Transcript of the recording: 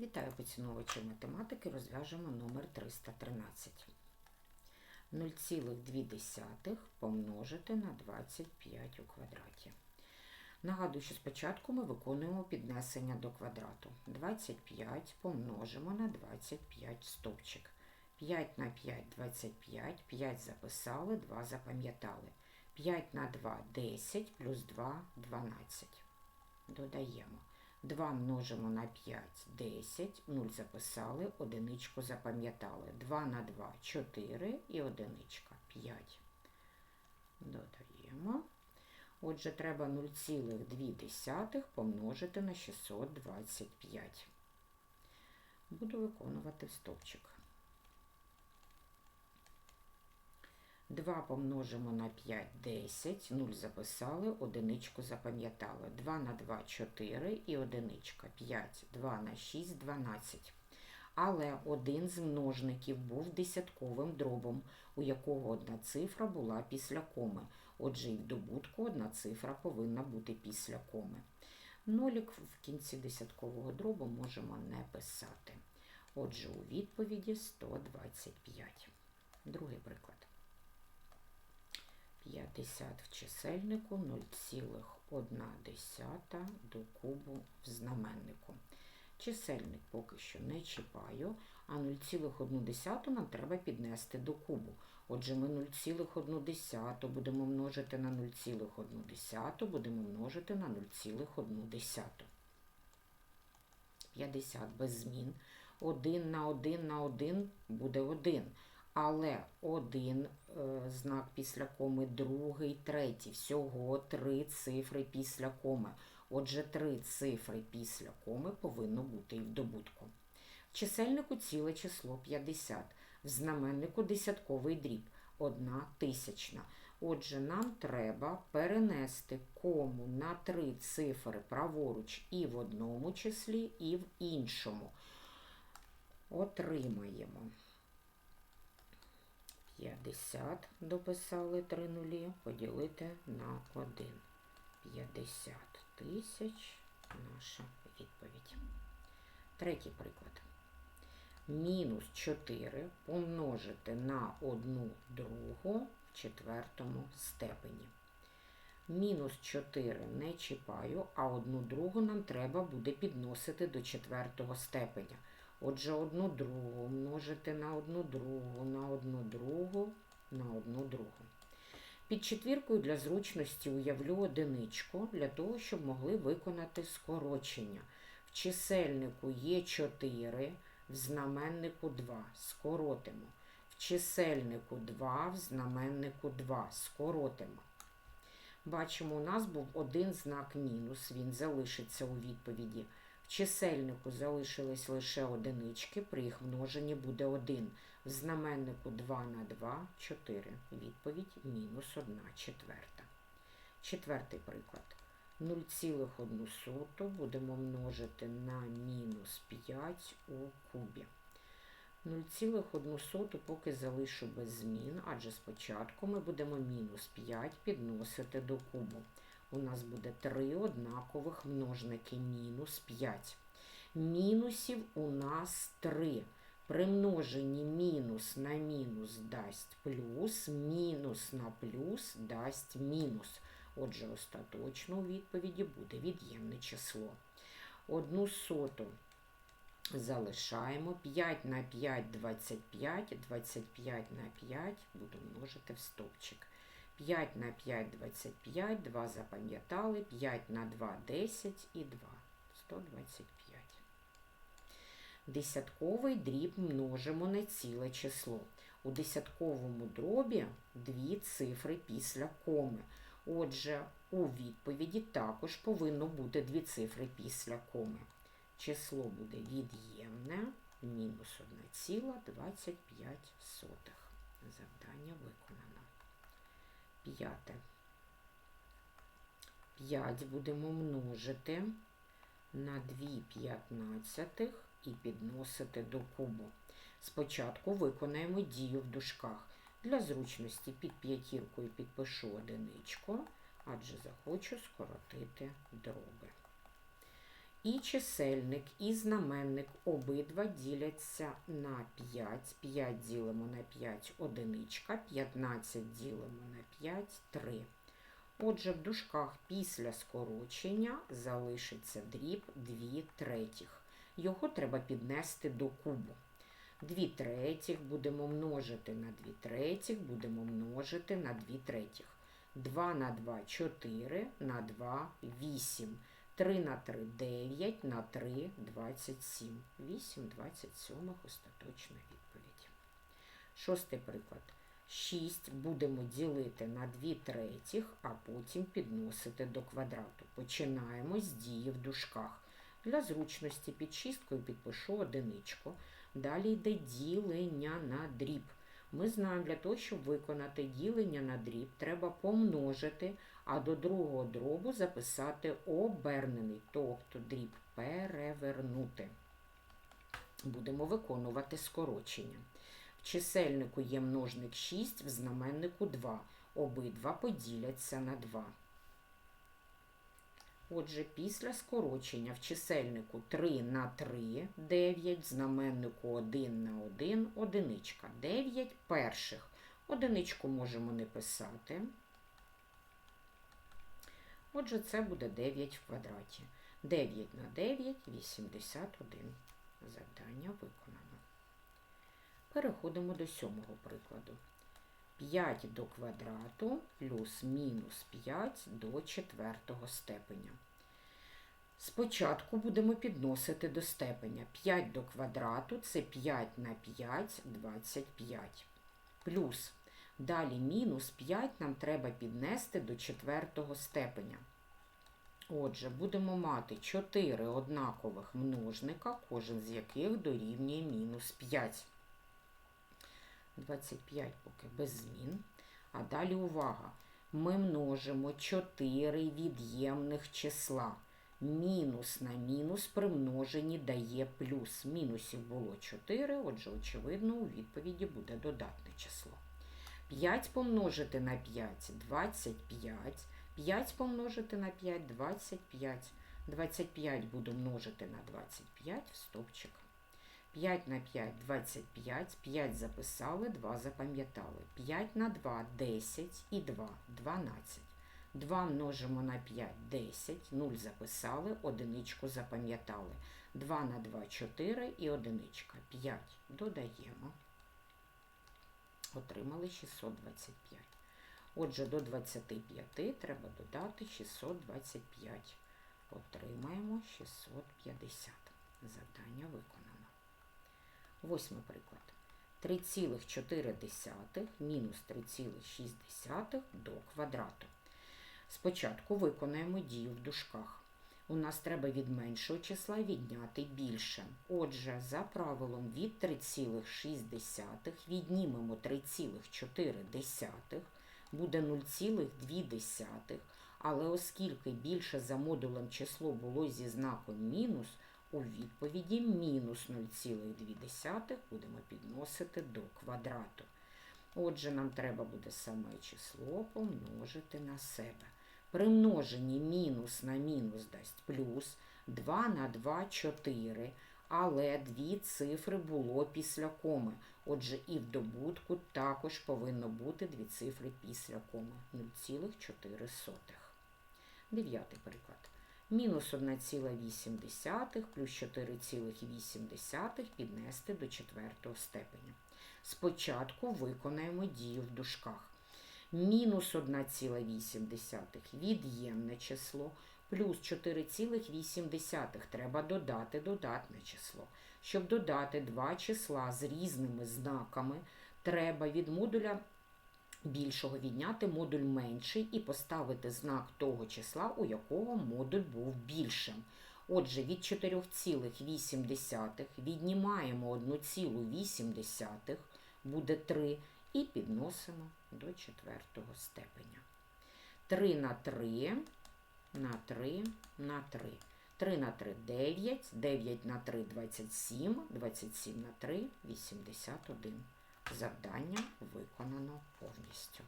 Вітаю поціновувачів математики, розв'яжемо номер 313. 0,2 помножити на 25 у квадраті. Нагадую, що спочатку ми виконуємо піднесення до квадрату. 25 помножимо на 25 стовпчик. 5 на 5 – 25, 5 записали, 2 запам'ятали. 5 на 2 – 10, плюс 2 – 12. Додаємо. 2 множимо на 5 – 10, 0 записали, одиничку запам'ятали. 2 на 2 – 4 і одиничка – 5. Додаємо. Отже, треба 0,2 помножити на 625. Буду виконувати стовпчик. 2 помножимо на 5 – 10, 0 записали, одиничку запам'ятали. 2 на 2 – 4 і одиничка 5, 2 на 6 – 12. Але один з множників був десятковим дробом, у якого одна цифра була після коми. Отже, і в добутку одна цифра повинна бути після коми. Нолік в кінці десяткового дробу можемо не писати. Отже, у відповіді 125. Другий приклад. 50 в чисельнику 0,1 до кубу в знаменнику. Чисельник поки що не чіпаю, а 0,1 нам треба піднести до кубу. Отже, ми 0,1 будемо множити на 0,1, будемо множити на 0,1. 50 без змін. 1 на 1 на 1 буде 1. Але один е, знак після коми, другий, третій. Всього три цифри після коми. Отже, три цифри після коми повинно бути і в добутку. В чисельнику ціле число 50, в знаменнику десятковий дріб одна тисячна. Отже, нам треба перенести кому на три цифри праворуч і в одному числі, і в іншому. Отримаємо. 50 дописали 3 нулі, поділити на 1. 50 тисяч наша відповідь. Третій приклад. Мінус 4 помножити на 1 другу в четвертому степені. Мінус 4 не чіпаю, а 1 другу нам треба буде підносити до четвертого степеня. Отже, одну другу множити на одну другу, на одну другу, на одну другу. Під четвіркою для зручності уявлю одиничку, для того, щоб могли виконати скорочення. В чисельнику є 4, в знаменнику 2. Скоротимо. В чисельнику 2, в знаменнику 2. Скоротимо. Бачимо, у нас був один знак мінус, він залишиться у відповіді. Чисельнику залишились лише одинички, при їх множенні буде 1. В знаменнику 2 на 2 – 4. Відповідь мінус 1 четверта. Четвертий приклад. 0,1 будемо множити на мінус 5 у кубі. 0,1 поки залишу без змін, адже спочатку ми будемо мінус 5 підносити до кубу у нас буде три однакових множники мінус 5. Мінусів у нас 3. При множенні мінус на мінус дасть плюс, мінус на плюс дасть мінус. Отже, остаточно у відповіді буде від'ємне число. Одну соту залишаємо. 5 на 5 25, 25 на 5 буду множити в стовпчик. 5 на 5 25, 2 запам'ятали, 5 на 2 10 і 2 125. Десятковий дріб множимо на ціле число. У десятковому дробі дві цифри після коми. Отже, у відповіді також повинно бути дві цифри після коми. Число буде від'ємне мінус 1,25. Завдання виконано. П'яте. 5 будемо множити на 2 п'ятнадцятих і підносити до кубу. Спочатку виконаємо дію в дужках. Для зручності під п'ятіркою підпишу одиничку, адже захочу скоротити дроби. І чисельник, і знаменник обидва діляться на 5. 5 ділимо на 5 одиничка, 15 ділимо на 5 3. Отже, в дужках після скорочення залишиться дріб 2 третіх. Його треба піднести до кубу. 2 третіх будемо множити на 2 третіх, будемо множити на 2 третіх. 2 на 2 4, на 2 8. 3 на 3 9, на 3 27. 8 27 остаточна відповідь. Шостий приклад. 6 будемо ділити на 2 третіх, а потім підносити до квадрату. Починаємо з дії в дужках. Для зручності під шісткою підпишу одиничку. Далі йде ділення на дріб. Ми знаємо, для того, щоб виконати ділення на дріб, треба помножити, а до другого дробу записати обернений, тобто дріб перевернути. Будемо виконувати скорочення. В чисельнику є множник 6, в знаменнику 2. Обидва поділяться на 2. Отже, після скорочення в чисельнику 3 на 3, 9, знаменнику 1 на 1, одиничка. 9 перших. Одиничку можемо не писати. Отже, це буде 9 в квадраті. 9 на 9 81. Завдання виконано. Переходимо до сьомого прикладу. 5 до квадрату плюс мінус 5 до четвертого степеня. Спочатку будемо підносити до степеня. 5 до квадрату це 5 на 5 25. Плюс далі мінус 5 нам треба піднести до четвертого степеня. Отже, будемо мати 4 однакових множника, кожен з яких дорівнює мінус 5. 25 поки без змін. А далі увага. Ми множимо 4 від'ємних числа. Мінус на мінус при множенні дає плюс. Мінусів було 4, отже, очевидно, у відповіді буде додатне число. 5 помножити на 5 25. 5 помножити на 5 25. 25 буду множити на 25 в стопчик. 5 на 5 25, 5 записали, 2 запам'ятали. 5 на 2 10 і 2 12. 2 множимо на 5 10, 0 записали, одиничку запам'ятали. 2 на 2 4 і одиничка. 5 додаємо. Отримали 625. Отже, до 25 треба додати 625. Отримаємо 650. Завдання виконано. Восьмий приклад. 3,4 мінус 3,6 до квадрату. Спочатку виконаємо дію в дужках. У нас треба від меншого числа відняти більше. Отже, за правилом від 3,6 віднімемо 3,4, буде 0,2. Але оскільки більше за модулем число було зі знаком мінус, у відповіді мінус 0,2 будемо підносити до квадрату. Отже, нам треба буде саме число помножити на себе. При множенні мінус на мінус дасть плюс 2 на 2 4, але дві цифри було після коми. Отже, і в добутку також повинно бути дві цифри після коми 0,4. Дев'ятий приклад мінус 1,8 плюс 4,8 піднести до четвертого степеня. Спочатку виконаємо дію в дужках. Мінус 1,8 від'ємне число, плюс 4,8 треба додати додатне число. Щоб додати два числа з різними знаками, треба від модуля більшого відняти модуль менший і поставити знак того числа, у якого модуль був більшим. Отже, від 4,8 віднімаємо 1,8, буде 3, і підносимо до четвертого степеня. 3 на 3 на 3 на 3. 3 на 3 9, 9 на 3 27, 27 на 3 81. Завдання виконано повністю.